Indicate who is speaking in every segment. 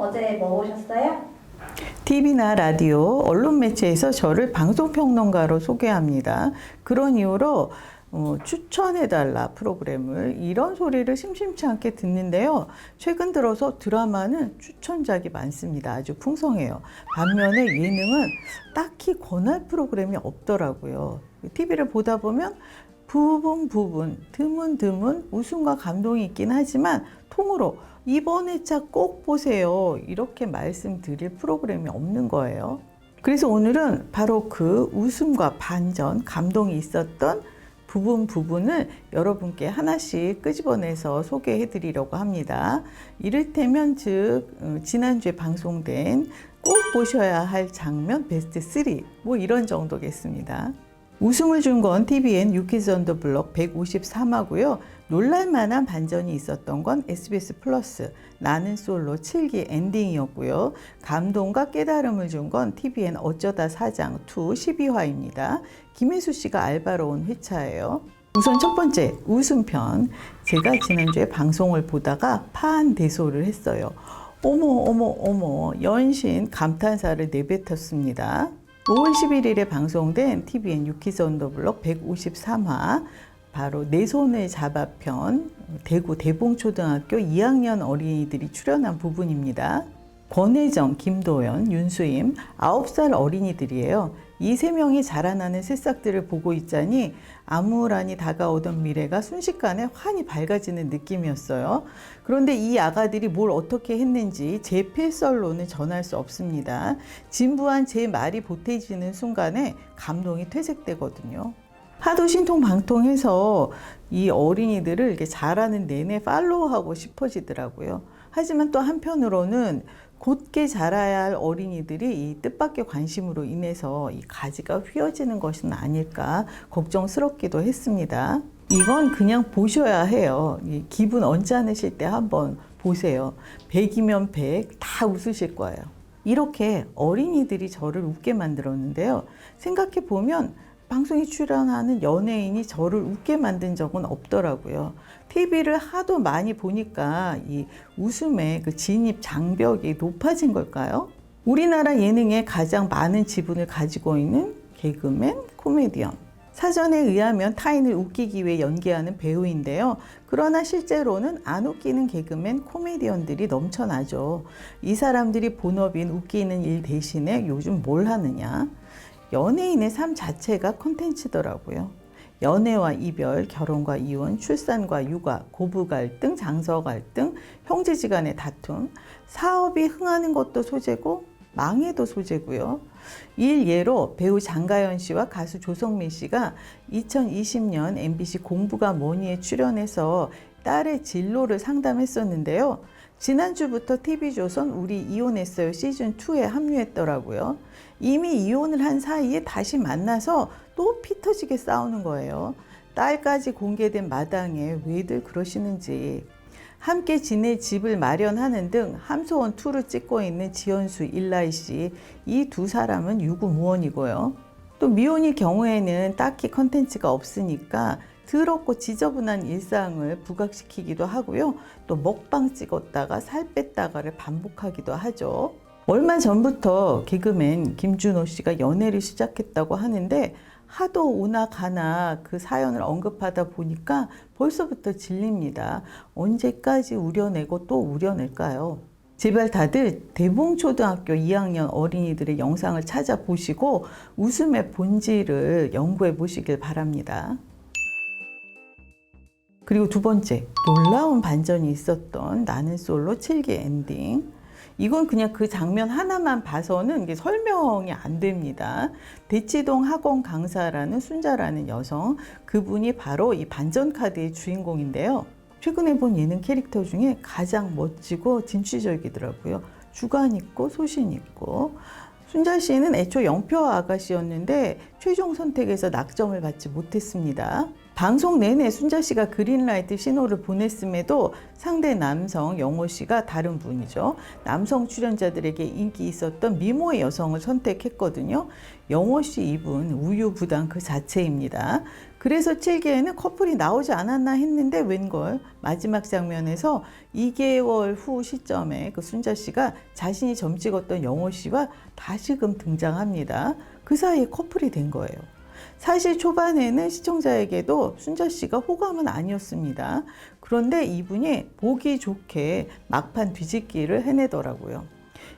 Speaker 1: 어제 뭐 보셨어요?
Speaker 2: TV나 라디오, 언론 매체에서 저를 방송평론가로 소개합니다. 그런 이유로 어, 추천해달라 프로그램을 이런 소리를 심심치 않게 듣는데요. 최근 들어서 드라마는 추천작이 많습니다. 아주 풍성해요. 반면에 예능은 딱히 권할 프로그램이 없더라고요. TV를 보다 보면 부분 부분 드문 드문 웃음과 감동이 있긴 하지만 통으로 이번 회차 꼭 보세요 이렇게 말씀드릴 프로그램이 없는 거예요. 그래서 오늘은 바로 그 웃음과 반전 감동이 있었던 부분 부분을 여러분께 하나씩 끄집어내서 소개해 드리려고 합니다. 이를테면 즉 어, 지난주에 방송된 꼭 보셔야 할 장면 베스트 3 뭐 이런 정도겠습니다. 웃음을 준 건 TVN 유키즈 언더 블럭 153화고요. 놀랄만한 반전이 있었던 건 SBS 플러스 나는 솔로 7기 엔딩이었고요. 감동과 깨달음을 준 건 TVN 어쩌다 사장 2 12화입니다. 김혜수 씨가 알바로 온 회차예요. 우선 첫 번째 웃음편 제가 지난주에 방송을 보다가 파한대소를 했어요. 어머 어머 어머 연신 감탄사를 내뱉었습니다. 5월 11일에 방송된 TVN 유키즈 언더블럭 153화 바로 내 손을 잡아 편 대구 대봉초등학교 2학년 어린이들이 출연한 부분입니다. 권혜정, 김도연, 윤수임 9살 어린이들이에요. 이 세 명이 자라나는 새싹들을 보고 있자니 암울하니 다가오던 미래가 순식간에 환히 밝아지는 느낌이었어요. 그런데 이 아가들이 뭘 어떻게 했는지 제 필설로는 전할 수 없습니다. 진부한 제 말이 보태지는 순간에 감동이 퇴색되거든요. 하도 신통방통해서 이 어린이들을 이렇게 자라는 내내 팔로우하고 싶어지더라고요. 하지만 또 한편으로는 곧게 자라야 할 어린이들이 이 뜻밖의 관심으로 인해서 이 가지가 휘어지는 것은 아닐까 걱정스럽기도 했습니다. 이건 그냥 보셔야 해요. 이 기분 언짢으실 때 한번 보세요. 100이면 100, 다 웃으실 거예요. 이렇게 어린이들이 저를 웃게 만들었는데요. 생각해 보면 방송에 출연하는 연예인이 저를 웃게 만든 적은 없더라고요. TV를 하도 많이 보니까 이 웃음의 그 진입 장벽이 높아진 걸까요? 우리나라 예능에 가장 많은 지분을 가지고 있는 개그맨, 코미디언. 사전에 의하면 타인을 웃기기 위해 연기하는 배우인데요. 그러나 실제로는 안 웃기는 개그맨, 코미디언들이 넘쳐나죠. 이 사람들이 본업인 웃기는 일 대신에 요즘 뭘 하느냐? 연예인의 삶 자체가 콘텐츠더라고요. 연애와 이별, 결혼과 이혼, 출산과 육아, 고부 갈등, 장서 갈등, 형제지 간의 다툼, 사업이 흥하는 것도 소재고 망해도 소재고요. 일 예로 배우 장가연 씨와 가수 조성민 씨가 2020년 MBC 공부가 뭐니에 출연해서 딸의 진로를 상담했었는데요. 지난주부터 TV조선 우리 이혼했어요 시즌2에 합류했더라고요. 이미 이혼을 한 사이에 다시 만나서 또 피터지게 싸우는 거예요. 딸까지 공개된 마당에 왜들 그러시는지. 함께 지낼 집을 마련하는 등 함소원 2를 찍고 있는 지현수, 일라이 씨. 이 두 사람은 유구무원이고요. 또 미혼일 경우에는 딱히 컨텐츠가 없으니까 더럽고 지저분한 일상을 부각시키기도 하고요. 또 먹방 찍었다가 살 뺐다가를 반복하기도 하죠. 얼마 전부터 개그맨 김준호 씨가 연애를 시작했다고 하는데 하도 오나 가나 그 사연을 언급하다 보니까 벌써부터 질립니다. 언제까지 우려내고 또 우려낼까요? 제발 다들 대봉초등학교 2학년 어린이들의 영상을 찾아보시고 웃음의 본질을 연구해 보시길 바랍니다. 그리고 두 번째, 놀라운 반전이 있었던 나는 솔로 7기 엔딩. 이건 그냥 그 장면 하나만 봐서는 이게 설명이 안 됩니다. 대치동 학원 강사라는 순자라는 여성, 그분이 바로 이 반전 카드의 주인공인데요. 최근에 본 예능 캐릭터 중에 가장 멋지고 진취적이더라고요. 주관 있고 소신 있고. 순자 씨는 애초 영표 아가씨였는데 최종 선택에서 낙점을 받지 못했습니다. 방송 내내 순자 씨가 그린라이트 신호를 보냈음에도 상대 남성 영호 씨가 다른 분이죠. 남성 출연자들에게 인기 있었던 미모의 여성을 선택했거든요. 영호 씨 이분 우유부단 그 자체입니다. 그래서 7기에는 커플이 나오지 않았나 했는데 웬걸 마지막 장면에서 2개월 후 시점에 그 순자 씨가 자신이 점 찍었던 영호 씨와 다시금 등장합니다. 그 사이에 커플이 된 거예요. 사실 초반에는 시청자에게도 순자 씨가 호감은 아니었습니다. 그런데 이분이 보기 좋게 막판 뒤집기를 해내더라고요.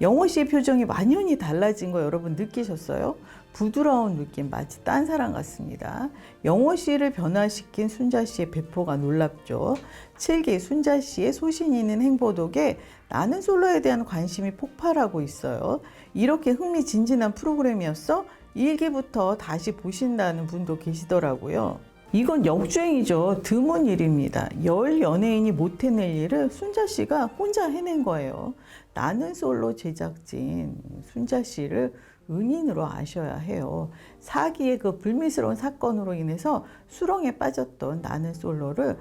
Speaker 2: 영호 씨의 표정이 완연히 달라진 거 여러분 느끼셨어요? 부드러운 느낌 마치 딴 사람 같습니다. 영호 씨를 변화시킨 순자 씨의 배포가 놀랍죠. 7기 순자 씨의 소신 있는 행보 덕에 나는 솔로에 대한 관심이 폭발하고 있어요. 이렇게 흥미진진한 프로그램이었어? 1기부터 다시 보신다는 분도 계시더라고요. 이건 역주행이죠. 드문 일입니다. 열 연예인이 못 해낼 일을 순자 씨가 혼자 해낸 거예요. 나는 솔로 제작진 순자 씨를 은인으로 아셔야 해요. 사기의 그 불미스러운 사건으로 인해서 수렁에 빠졌던 나는 솔로를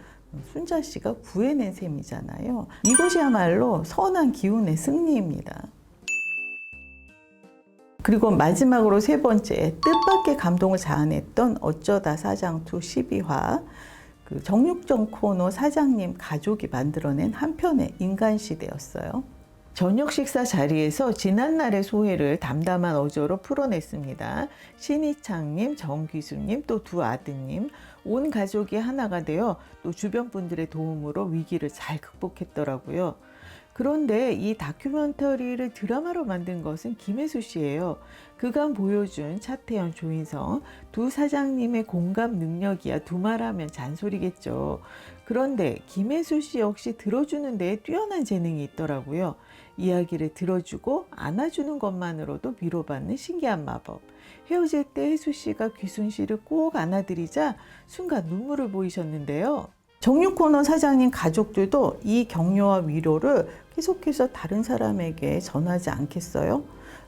Speaker 2: 순자 씨가 구해낸 셈이잖아요. 이것이야말로 선한 기운의 승리입니다. 그리고 마지막으로 세 번째 뜻밖의 감동을 자아냈던 어쩌다 사장투 12화 그 정육점 코너 사장님 가족이 만들어낸 한 편의 인간 시대였어요. 저녁 식사 자리에서 지난날의 소회를 담담한 어조로 풀어냈습니다. 신희창님, 정귀수님, 또 두 아드님, 온 가족이 하나가 되어 또 주변 분들의 도움으로 위기를 잘 극복했더라고요. 그런데 이 다큐멘터리를 드라마로 만든 것은 김혜수 씨예요. 그간 보여준 차태현, 조인성 두 사장님의 공감 능력이야 두말하면 잔소리겠죠. 그런데 김혜수 씨 역시 들어주는 데에 뛰어난 재능이 있더라고요. 이야기를 들어주고 안아주는 것만으로도 위로받는 신기한 마법. 헤어질 때 혜수 씨가 귀순 씨를 꼭 안아드리자 순간 눈물을 보이셨는데요. 정육 코너 사장님 가족들도 이 격려와 위로를 계속해서 다른 사람에게 전하지 않겠어요?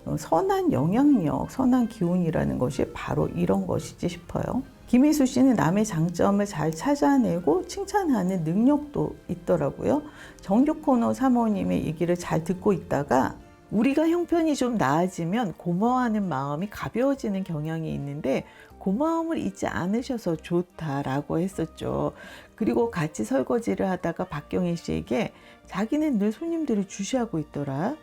Speaker 2: 어, 선한 영향력, 선한 기운이라는 것이 바로 이런 것이지 싶어요. 김희수 씨는 남의 장점을 잘 찾아내고 칭찬하는 능력도 있더라고요. 정육 코너 사모님의 얘기를 잘 듣고 있다가 우리가 형편이 좀 나아지면 고마워하는 마음이 가벼워지는 경향이 있는데 고마움을 잊지 않으셔서 좋다라고 했었죠. 그리고 같이 설거지를 하다가 박경희 씨에게 자기는 늘 손님들을 주시하고 있더라.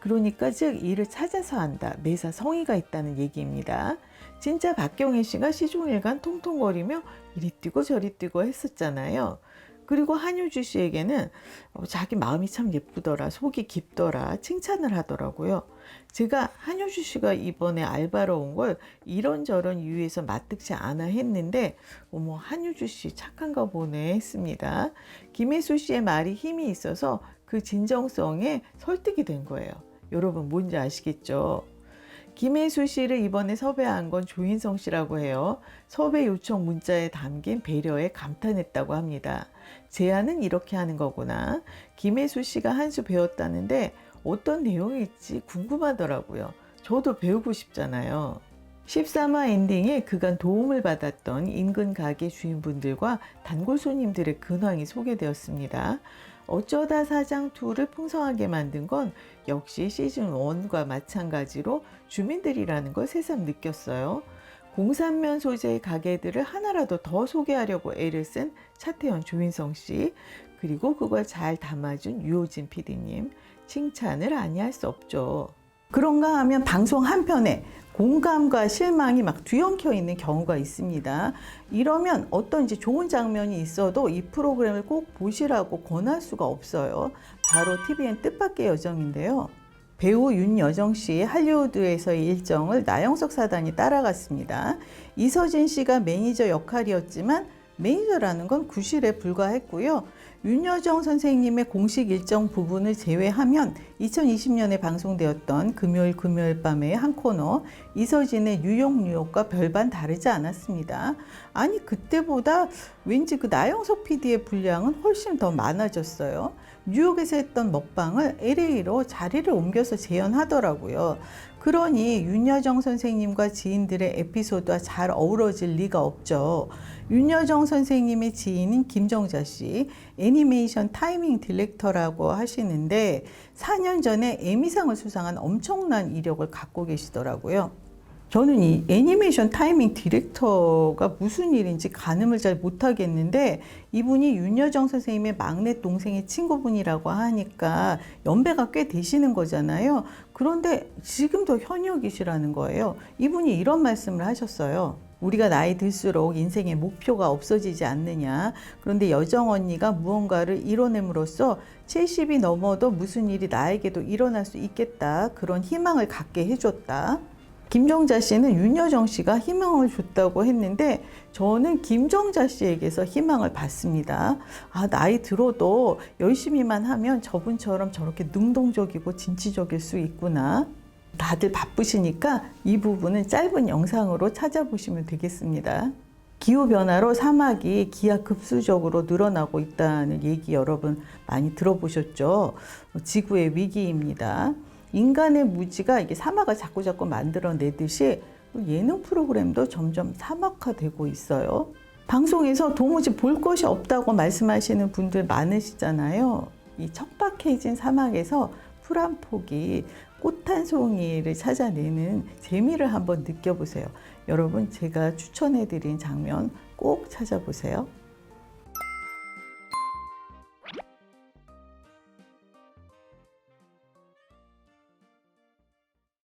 Speaker 2: 그러니까 즉 일을 찾아서 한다. 매사 성의가 있다는 얘기입니다. 진짜 박경희 씨가 시종일관 통통거리며 이리 뛰고 저리 뛰고 했었잖아요. 그리고 한효주 씨에게는 어, 자기 마음이 참 예쁘더라, 속이 깊더라, 칭찬을 하더라고요. 제가 한효주 씨가 이번에 알바로 온 걸 이런저런 이유에서 마뜩지 않아 했는데, 어머, 한효주 씨 착한가 보네 했습니다. 김혜수 씨의 말이 힘이 있어서 그 진정성에 설득이 된 거예요. 여러분 뭔지 아시겠죠? 김혜수 씨를 이번에 섭외한 건 조인성 씨라고 해요. 섭외 요청 문자에 담긴 배려에 감탄했다고 합니다. 제안은 이렇게 하는 거구나. 김혜수 씨가 한 수 배웠다는데 어떤 내용일지 궁금하더라고요. 저도 배우고 싶잖아요. 13화 엔딩에 그간 도움을 받았던 인근 가게 주인분들과 단골 손님들의 근황이 소개되었습니다. 어쩌다 사장 2를 풍성하게 만든 건 역시 시즌 1과 마찬가지로 주민들이라는 걸 새삼 느꼈어요. 공산면 소재의 가게들을 하나라도 더 소개하려고 애를 쓴 차태현 조인성 씨, 그리고 그걸 잘 담아준 유호진 PD님, 칭찬을 아니할 수 없죠. 그런가 하면 방송 한편에 공감과 실망이 막 뒤엉켜 있는 경우가 있습니다. 이러면 어떤 이제 좋은 장면이 있어도 이 프로그램을 꼭 보시라고 권할 수가 없어요. 바로 TVN 뜻밖의 여정인데요. 배우 윤여정 씨 할리우드에서의 일정을 나영석 사단이 따라갔습니다. 이서진 씨가 매니저 역할이었지만 매니저라는 건 구실에 불과했고요. 윤여정 선생님의 공식 일정 부분을 제외하면 2020년에 방송되었던 금요일 금요일 밤의 한 코너 이서진의 뉴욕 뉴욕과 별반 다르지 않았습니다. 아니 그때보다 왠지 그 나영석 PD의 분량은 훨씬 더 많아졌어요. 뉴욕에서 했던 먹방을 LA로 자리를 옮겨서 재현하더라고요. 그러니 윤여정 선생님과 지인들의 에피소드와 잘 어우러질 리가 없죠. 윤여정 선생님의 지인인 김정자 씨, 애니메이션 타이밍 디렉터라고 하시는데 4년 전에 에미상을 수상한 엄청난 이력을 갖고 계시더라고요. 저는 이 애니메이션 타이밍 디렉터가 무슨 일인지 가늠을 잘 못하겠는데 이분이 윤여정 선생님의 막내 동생의 친구분이라고 하니까 연배가 꽤 되시는 거잖아요. 그런데 지금도 현역이시라는 거예요. 이분이 이런 말씀을 하셨어요. 우리가 나이 들수록 인생의 목표가 없어지지 않느냐. 그런데 여정 언니가 무언가를 이뤄냄으로써 70이 넘어도 무슨 일이 나에게도 일어날 수 있겠다. 그런 희망을 갖게 해줬다. 김정자 씨는 윤여정 씨가 희망을 줬다고 했는데 저는 김정자 씨에게서 희망을 받습니다. 아, 나이 들어도 열심히만 하면 저분처럼 저렇게 능동적이고 진취적일 수 있구나. 다들 바쁘시니까 이 부분은 짧은 영상으로 찾아보시면 되겠습니다. 기후변화로 사막이 기하급수적으로 늘어나고 있다는 얘기 여러분 많이 들어보셨죠? 지구의 위기입니다. 인간의 무지가 이게 사막을 자꾸 자꾸 만들어내듯이 예능 프로그램도 점점 사막화되고 있어요. 방송에서 도무지 볼 것이 없다고 말씀하시는 분들 많으시잖아요. 이 척박해진 사막에서 풀 한 폭이 꽃 한 송이를 찾아내는 재미를 한번 느껴보세요. 여러분, 제가 추천해드린 장면 꼭 찾아보세요.